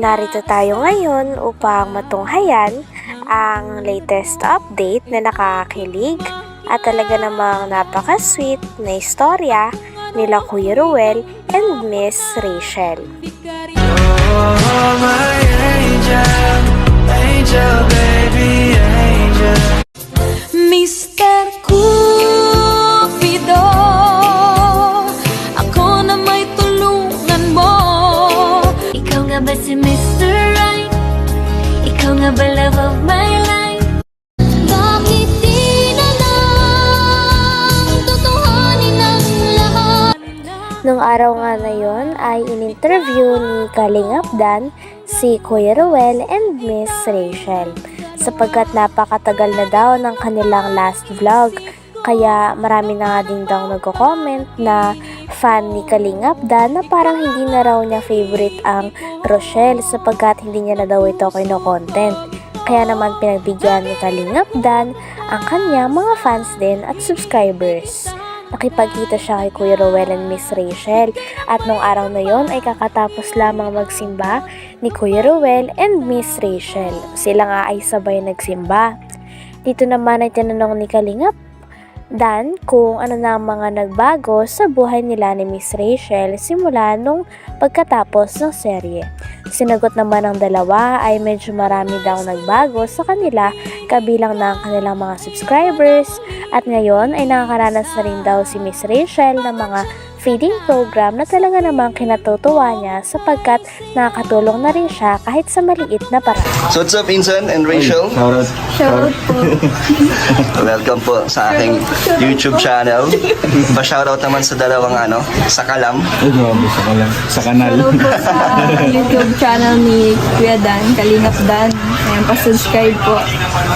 Narito tayo ngayon upang matunghayan ang latest update na nakakakilig at talaga namang napaka-sweet na istorya nila Kuya Ruel and Miss Rachel. Oh, my angel, angel, baby, angel. Nung araw nga na yon ay in-interview ni Kalingap Dan si Kuya Ruel and Miss Rachel. Sapagkat napakatagal na daw ng kanilang last vlog kaya marami na nga din daw nagko-comment na fan ni Kalingap Dan na parang hindi na raw niya favorite ang Rochelle sapagkat hindi niya na daw ito kino-content. Kaya naman pinagbigyan ni Kalingap Dan ang kanya mga fans din at subscribers. Nakipagkita siya kay Kuya Rowell and Miss Rachel at nung araw na yon ay kakatapos lamang magsimba ni Kuya Rowell and Miss Rachel. Sila nga ay sabay nagsimba. Dito naman ay tinanong ni Kalingap Dan kung ano na ang mga nagbago sa buhay nila ni Miss Rachel simula nung pagkatapos ng serye. Sinagot naman ng dalawa ay medyo marami daw nagbago sa kanila kabilang na ang kanilang mga subscribers at ngayon ay nakakaranas na rin daw si Miss Rachel ng mga feeding program na talaga namang kinatutuwa niya sapagkat nakakatulong na rin siya kahit sa maliit na paraan. So what's up, Insan and Rachel? Shoutout. Shoutout po. Welcome po sa aking YouTube channel. Pa-shoutout naman sa dalawang ano, sa Kalam. Ay, grabe sa kalang. Sa kanal. Hello po sa YouTube channel ni Kuya Dan, Kalingap Dan. Ayan, pa-subscribe po.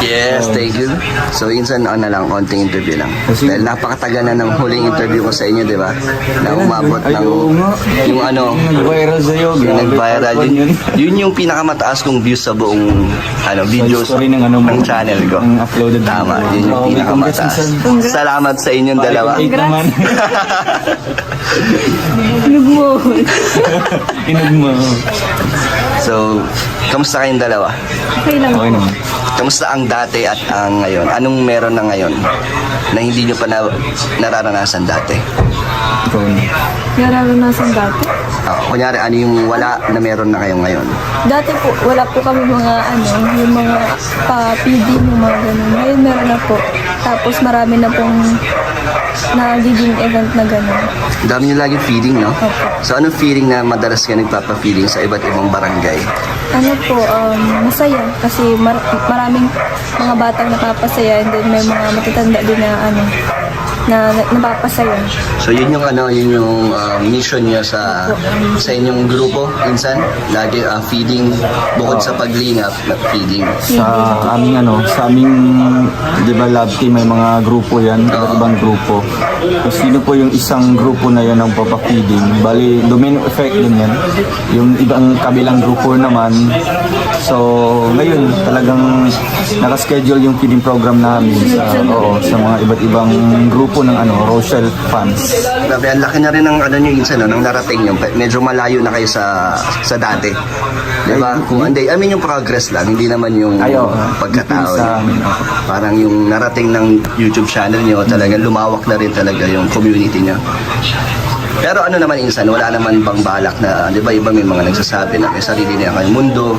Yes, thank you. So Insan, ano lang, konting interview lang. Kasi- Dahil napakatagal na ng huling interview ko sa inyo, di ba? Na umabot Ay, ng, oo nga. yung ano, Nag-viral sa'yo. yung nag-viral. Yun, yun yung pinakamataas kong views sa buong ano, videos story ng ano mo. ng channel ko. Ng uploaded. Tama, yun yung Oh, pinakamataas. congrats, Salamat sa inyong dalawa. Eight naman. Inog mo. Inog mo. So, kamusta kayong dalawa? Okay lang. Okay naman. Kamusta ang dati at ang ngayon? Anong meron na ngayon na hindi nyo pa na, nararanasan dati? Ikaw na. Nararanasan dati. Ah, kunyari, ano yung wala na meron na kayo ngayon? Dati po, wala po kami mga ano, yung mga pa-PD, yung mga ganun. Ngayon meron na po. Tapos marami na pong nagiging event na ganun. Ang dami nyo lagi feeding, no? Opo. So, anong feeling na madalas ka nagpapa-feeding sa iba't ibang barangay? Ano po, um, masaya. Kasi mar- maraming mga batang napapasaya and then may mga matatanda din na ano, na, na napapasaya. So, yun yung ano, yun yung ah, mission nyo sa sa inyong grupo, insan? Lagi ah, feeding, bukod sa paglingap, feeding. Sa aming ano, sa aming, di ba lab team, may mga grupo yan, iba't ibang grupo. Kung sino po yung isang grupo na yan ang papapiding, bali, domino effect din yan. Yung ibang kabilang grupo naman. So, ngayon, talagang nakaschedule yung feeding program namin sa, oo, sa mga iba't ibang grupo ng ano, Rochelle fans. Grabe, ang laki na rin ng ano nyo insan, no, nang narating nyo. Medyo malayo na kayo sa sa dati. Di ba? Kung hindi, I mean yung progress lang, hindi naman yung Ayo, pagkatao. sa amin. Parang yung narating ng YouTube channel nyo, talagang lumawak na rin talaga yung community nyo. Pero ano naman insan, wala naman bang balak na, di ba iba may mga nagsasabi na may sarili na kayong mundo,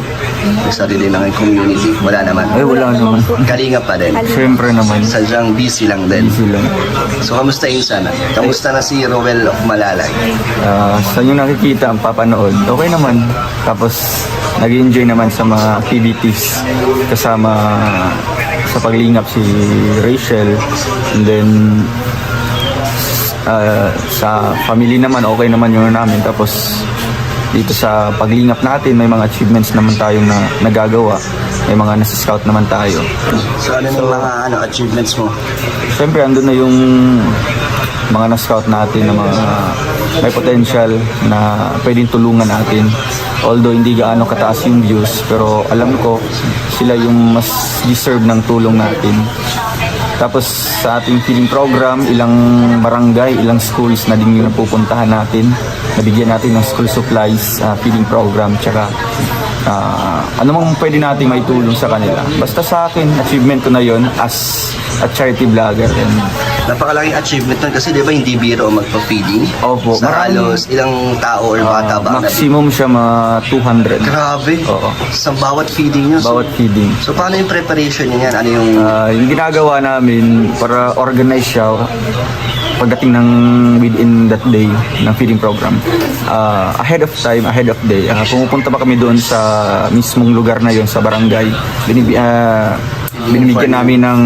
may sarili na kayong community, wala naman. Ay, wala naman. Kalinga pa din. Siyempre naman. Sadyang busy lang din. Sila. So, kamusta insan? Kamusta na si Rowell of Malalay? Ah, sa inyo nakikita ang papanood, okay naman. Tapos, nag enjoy naman sa mga activities kasama sa paglingap si Rachel. And then, ah, sa family naman, okay naman yun namin. Tapos, dito sa paglingap natin, may mga achievements naman tayong na, nagagawa. May mga nasa-scout naman tayo. So, ano yung mga ano, achievements mo? Siyempre, andun na yung mga na-scout natin na mga may potential na pwedeng tulungan natin. Although hindi gaano kataas yung views, pero alam ko sila yung mas deserve ng tulong natin. Tapos sa ating feeding program, ilang barangay, ilang schools na din yung napupuntahan natin. Nabigyan natin ng school supplies, ah, feeding program, tsaka ah, ano mang pwede natin maitulong sa kanila. Basta sa akin, achievement ko na yon as a charity vlogger. And Napakalaking achievement nun kasi di ba hindi biro magpa-feeding? Opo, Sa marami. halos ilang tao or bata ba? ang maximum siya mga 200 Grabe. Oo. Sa bawat feeding nyo. So, bawat feeding. so paano yung preparation niya yan? Ano yung... Ah, yung ginagawa namin para organize siya pagdating ng within that day ng feeding program. Ah, ahead of time, ahead of day, ah, pumupunta pa kami doon sa mismong lugar na yon sa barangay. Binibi, ah, binibigyan namin ng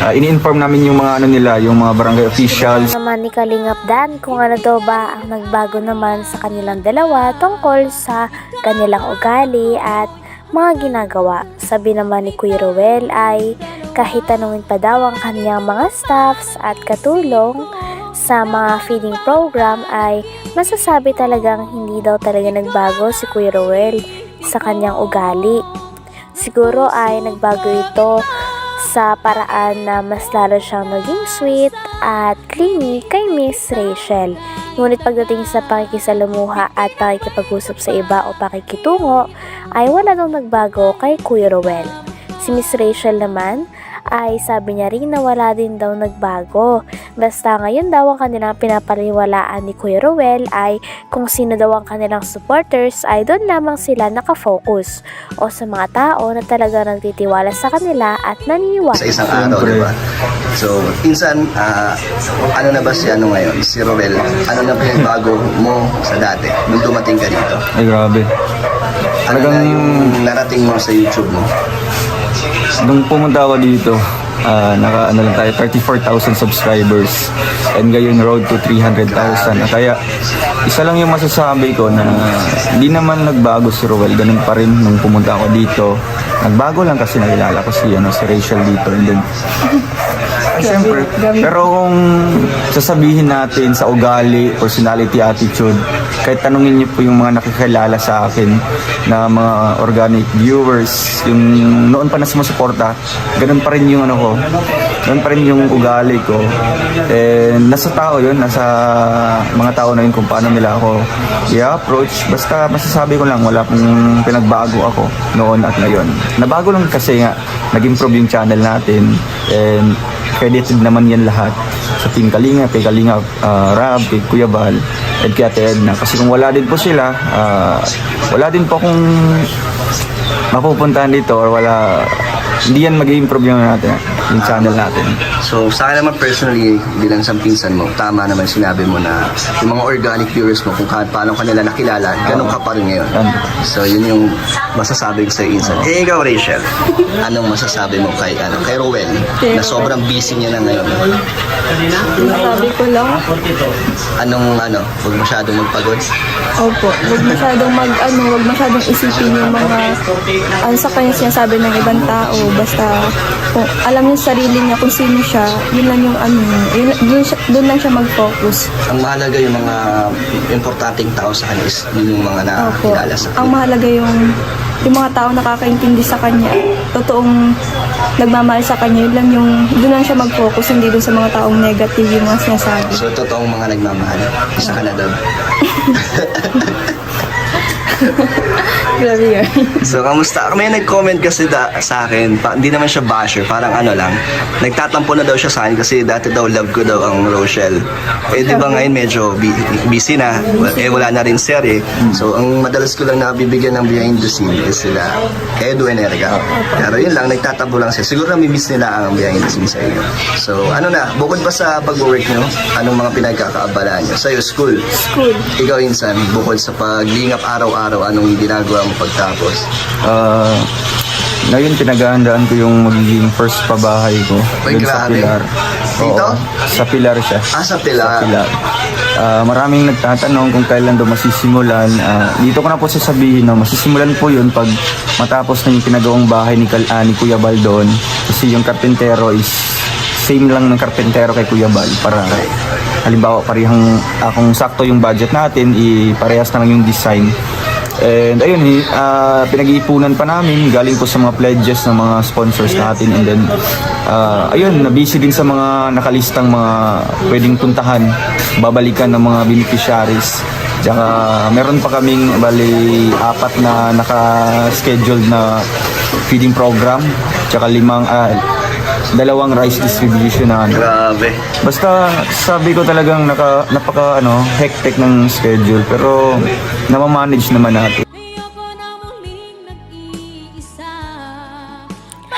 ah, ini-inform namin yung mga ano nila, yung mga barangay officials, naman ni Kalingap Dan kung ano daw ba ang nagbago naman sa kanilang dalawa tungkol sa kanilang ugali at mga ginagawa. Sabi naman ni Kuya Ruel ay kahit tanungin pa daw ang kanyang mga staffs at katulong sa mga feeding program ay masasabi talagang hindi daw talaga nagbago si Kuya Ruel sa kanyang ugali. Siguro ay nagbago ito sa paraan na mas lalo siyang maging sweet at clingy kay Miss Rachel. Ngunit pagdating sa pakikisalamuha at pakikipag-usap sa iba o pakikitungo, ay wala nang nagbago kay Kuya Rowell. Si Miss Rachel naman ay sabi niya rin na wala din daw nagbago. Basta ngayon daw ang kanilang pinapaliwalaan ni Kuya Rowell ay kung sino daw ang kanilang supporters ay doon lamang sila nakafocus o sa mga tao na talaga nagtitiwala sa kanila at naniniwala. sa isang araw, di ba? So, insan, ah, ano na ba si ano ngayon? Si Rowel, ano na ba yung bago mo sa dati nung dumating ka dito? ay grabe. Ano na Talagang- yung narating mo sa YouTube mo? Nung pumunta ako dito, ah, naka ano lang tayo, 34,000 subscribers. And ngayon road to 300,000. Kaya isa lang yung masasabi ko na hindi naman nagbago si Roel. Ganun pa rin nung pumunta ako dito. Nagbago lang kasi nakilala ko si, ano, si Rachel dito. And then, Siyempre. Pero kung sasabihin natin sa ugali, personality, attitude, kahit tanungin niyo po yung mga nakikilala sa akin na mga organic viewers, yung noon pa na sumusuporta, ganun pa rin yung ano ko, ganun pa rin yung ugali ko. And nasa tao yun, nasa mga tao na yun kung paano nila ako i-approach. Basta masasabi ko lang, wala pong pinagbago ako noon at ngayon. Nabago lang kasi nga, nag-improve yung channel natin and credited naman yan lahat sa Team Kalinga, kay Kalinga uh, Rab, kay Kuya Bal, at kay Ate Edna. Kasi kung wala din po sila, ah, wala din po akong mapupuntahan dito or wala, hindi yan mag-improve yung natin, yung channel natin. So, sa akin naman personally, bilang isang pinsan mo, tama naman sinabi mo na yung mga organic viewers mo, kung ka, paano kanila nakilala, ganun ka pa rin ngayon. So, yun yung masasabi ko sa insan. Eh, ikaw, Rachel, anong masasabi mo kay, ano, kay Rowel, na sobrang busy niya na ngayon? Sabi ko lang, Anong, ano, huwag masyadong magpagod? opo, huwag masyadong mag, ano, huwag masyadong isipin yung mga, ano sa kanya sinasabi ng ibang tao, basta, kung alam niya sa sarili niya kung sino siya, yun lang yung ano, yun, doon, siya, doon lang siya mag-focus. Ang mahalaga yung mga importanteng tao sa kanya is yun yung mga Opo. nakakilala sa Ang mahalaga yung yung mga tao nakakaintindi sa kanya, totoong nagmamahal sa kanya, yun lang yung, doon lang siya mag-focus, hindi doon sa mga taong negative yung mga sinasabi. So, totoong mga nagmamahal. Isa ka na daw. Grabe yun. So, kamusta? May nag-comment kasi da, sa akin, pa, hindi naman siya basher, parang ano lang. Nagtatampo na daw siya sa akin kasi dati daw love ko daw ang Rochelle. Eh, di ba ngayon medyo busy na, eh wala na rin sir eh. So, ang madalas ko lang nabibigyan ng behind the scene is sila Edu Energa. Pero yun lang, nagtatampo lang siya. Siguro nami-miss nila ang behind the scene sa inyo. So, ano na, bukod pa sa pag-work nyo, anong mga pinagkakaabalaan nyo? Sa'yo, school. School. Ikaw, Insan, bukod sa paglingap araw-araw, anong ginagawa mo pagtapos? Ah, ngayon pinaghahandaan ko yung magiging first pabahay ko Ay, dun sa grabe. Pilar. Dito? sa Pilar siya. Ah, sa Pilar. Pilar. Ah, maraming nagtatanong kung kailan daw masisimulan. Ah, dito ko na po sasabihin na masisimulan po yun pag matapos na yung pinagawang bahay ni, Kal- ah, ni Kuya Bal doon. Kasi yung karpentero is same lang ng karpentero kay Kuya Bal para halimbawa parehang akong sakto yung budget natin, i parehas na lang yung design. And ayun, ah, pinag-iipunan pa namin galing po sa mga pledges ng mga sponsors natin. And then, ah, ayun, na-busy din sa mga nakalistang mga pwedeng puntahan, babalikan ng mga beneficiaries. Tsaka meron pa kaming bali apat na naka-scheduled na feeding program. Tsaka limang, ah, dalawang rice distribution na ano. Grabe. Basta sabi ko talagang naka, napaka ano, hectic ng schedule pero namamanage naman natin.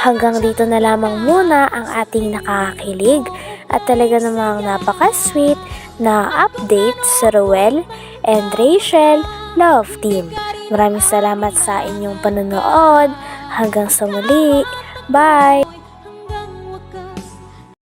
Hanggang dito na lamang muna ang ating nakakakilig at talaga namang napaka-sweet na update sa Ruel and Rachel Love Team. Maraming salamat sa inyong panonood. Hanggang sa muli. Bye!